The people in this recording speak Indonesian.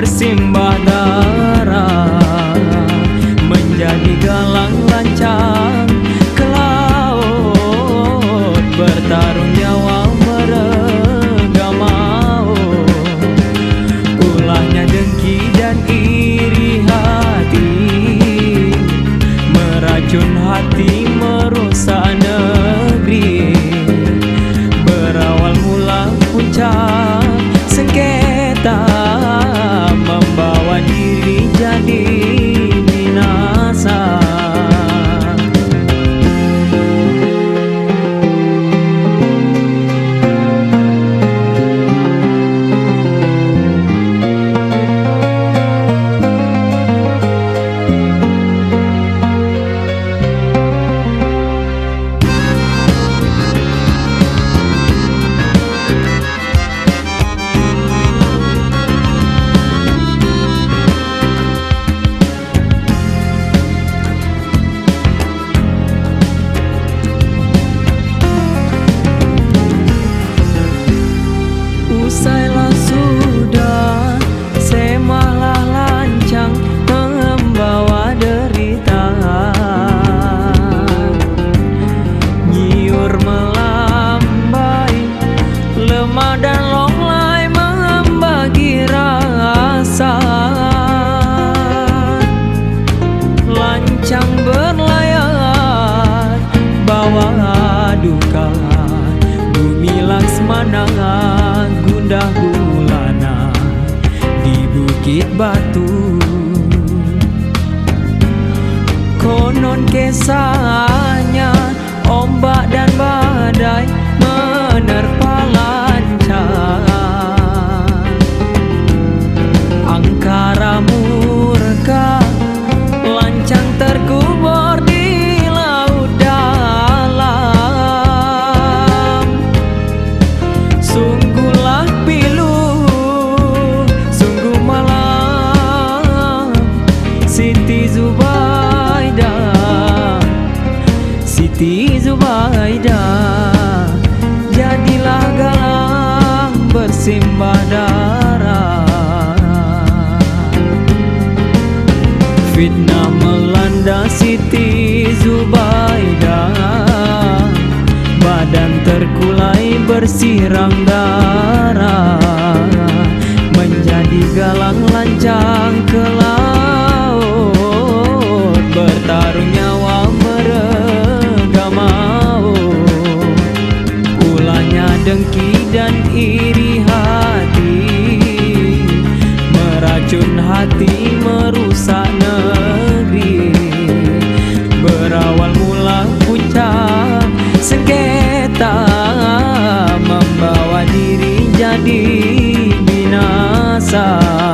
bersimbah darah Menjadi galang lancang ke laut Bertarung nyawa merega maut. Ulahnya dengki dan iri hati Meracun hati merusak negeri. Berawal mula puncak batu. Konon kisahnya Ombak dan badai Menerpa Zubaidah Jadilah galang bersimbah darah. Fitnah melanda Siti Zubaidah Badan terkulai bersiram darah di binasa